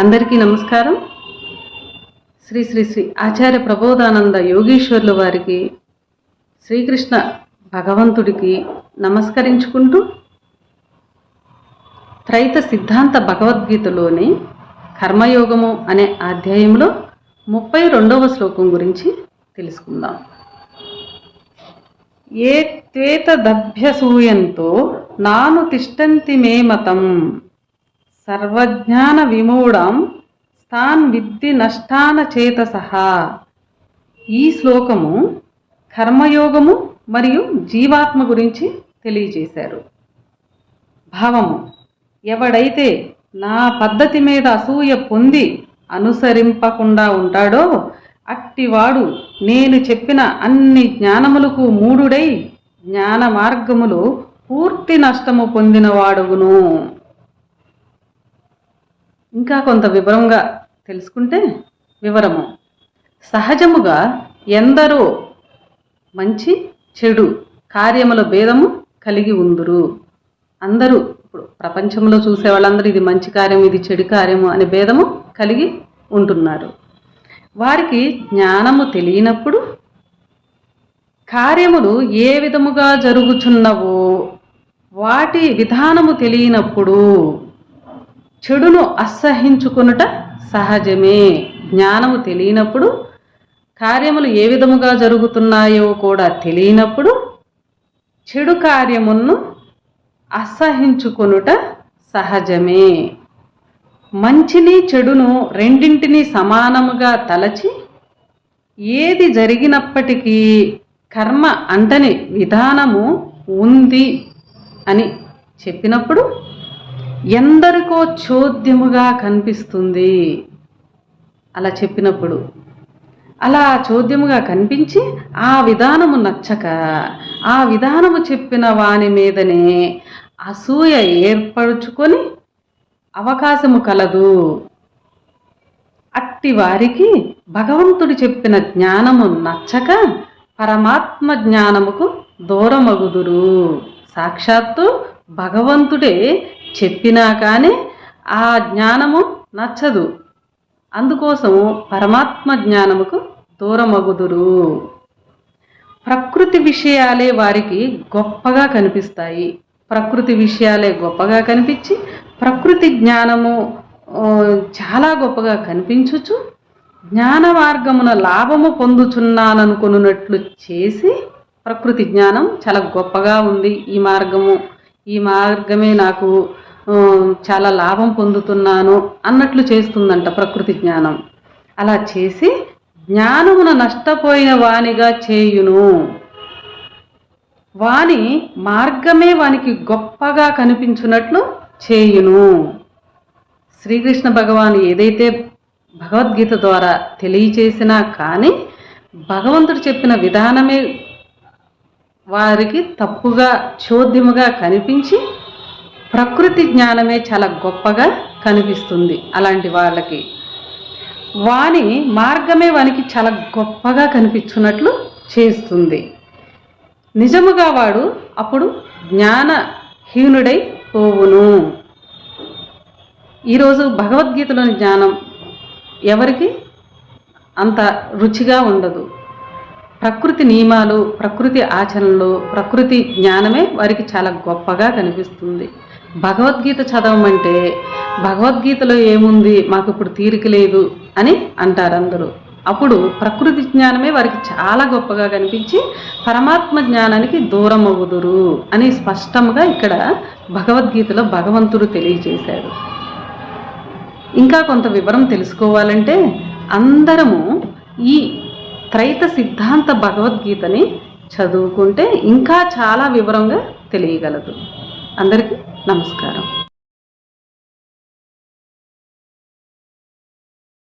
అందరికీ నమస్కారం. శ్రీ శ్రీ శ్రీ ఆచార్య ప్రబోధానంద యోగీశ్వర్ల వారికి శ్రీకృష్ణ భగవంతుడికి నమస్కరించుకుంటూ త్రైత సిద్ధాంత భగవద్గీతలోని కర్మయోగము అనే అధ్యాయంలో ముప్పై రెండవ శ్లోకం గురించి తెలుసుకుందాం. ఏ త్వేతదభ్యసూయంతో నాను తిష్టంతి మే మతం సర్వజ్ఞాన విమూఢం స్థాన్ విద్ది నష్టాన చేతసహ. ఈ శ్లోకము కర్మయోగము మరియు జీవాత్మ గురించి తెలియజేశారు. భావము ఎవడైతే నా పద్ధతి మీద అసూయ పొంది అనుసరింపకుండా ఉంటాడో అట్టివాడు నేను చెప్పిన అన్ని జ్ఞానములకు మూడుడై జ్ఞాన మార్గములు పూర్తి నష్టము పొందినవాడుగును. ఇంకా కొంత వివరంగా తెలుసుకుంటే వివరము. సహజముగా ఎందరో మంచి చెడు కార్యముల భేదము కలిగి ఉందురు. అందరూ ఇప్పుడు ప్రపంచంలో చూసే వాళ్ళందరూ ఇది మంచి కార్యం ఇది చెడు కార్యము అనే భేదము కలిగి ఉంటున్నారు. వారికి జ్ఞానము తెలియనప్పుడు కార్యములు ఏ విధముగా జరుగుచున్నవో వాటి విధానము తెలియనప్పుడు చెడును అసహించుకొనుట సహజమే. జ్ఞానము తెలియనప్పుడు కార్యములు ఏ విధముగా జరుగుతున్నాయో కూడా తెలియనప్పుడు చెడు కార్యమును అసహించుకొనుట సహజమే. మంచిని చెడును రెండింటినీ సమానముగా తలచి ఏది జరిగినప్పటికీ కర్మ అంటని విధానము ఉంది అని చెప్పినప్పుడు ఎందరికో చోద్యముగా కనిపిస్తుంది. అలా చెప్పినప్పుడు అలా చోద్యముగా కనిపించి ఆ విధానము నచ్చక ఆ విధానము చెప్పిన వాని మీదనే అసూయ ఏర్పరుచుకొని అవకాశము కలదు. అట్టి వారికి భగవంతుడు చెప్పిన జ్ఞానము నచ్చక పరమాత్మ జ్ఞానముకు దూరమగుదురు. సాక్షాత్తు భగవంతుడే చెప్పినా కానీ ఆ జ్ఞానము నచ్చదు. అందుకోసము పరమాత్మ జ్ఞానముకు దూరమగుదురు. ప్రకృతి విషయాలే వారికి గొప్పగా కనిపిస్తాయి. ప్రకృతి విషయాలే గొప్పగా కనిపించి ప్రకృతి జ్ఞానము చాలా గొప్పగా కనిపించుచు జ్ఞాన మార్గమున లాభము పొందుచున్నాననుకున్నట్లు చేసి ప్రకృతి జ్ఞానం చాలా గొప్పగా ఉంది. ఈ మార్గము ఈ మార్గమే నాకు చాలా లాభం పొందుతున్నాను అన్నట్లు చేస్తుందంట ప్రకృతి జ్ఞానం. అలా చేసి జ్ఞానమున నష్టపోయిన వానిగా చేయును. వాని మార్గమే వానికి గొప్పగా కనిపించున్నట్లు చేయును. శ్రీకృష్ణ భగవాన్ ఏదైతే భగవద్గీత ద్వారా తెలియచేసినా కానీ భగవంతుడు చెప్పిన విధానమే వారికి తప్పుగా చోద్యముగా కనిపించి ప్రకృతి జ్ఞానమే చాలా గొప్పగా కనిపిస్తుంది అలాంటి వాళ్ళకి. వాని మార్గమే వానికి చాలా గొప్పగా కనిపించున్నట్లు చేస్తుంది. నిజముగా వాడు అప్పుడు జ్ఞానహీనుడై పోవును. ఈరోజు భగవద్గీతలోని జ్ఞానం ఎవరికి? అంత రుచిగా ఉండదు. ప్రకృతి నియమాలు ప్రకృతి ఆచరణలు ప్రకృతి జ్ఞానమే వారికి చాలా గొప్పగా కనిపిస్తుంది. భగవద్గీత చదవమంటే భగవద్గీతలో ఏముంది? మాకు ఇప్పుడు తీరిక లేదు అని అంటారు అందరూ అప్పుడు ప్రకృతి జ్ఞానమే వారికి చాలా గొప్పగా కనిపించి పరమాత్మ జ్ఞానానికి దూరం అవుదురు అని స్పష్టంగా ఇక్కడ భగవద్గీతలో భగవంతుడు తెలియజేశాడు. ఇంకా కొంత వివరం తెలుసుకోవాలంటే అందరము ఈ త్రైత సిద్ధాంత భగవద్గీతని చదువుకుంటే ఇంకా చాలా వివరంగా తెలియగలదు. అందరికీ నమస్కారం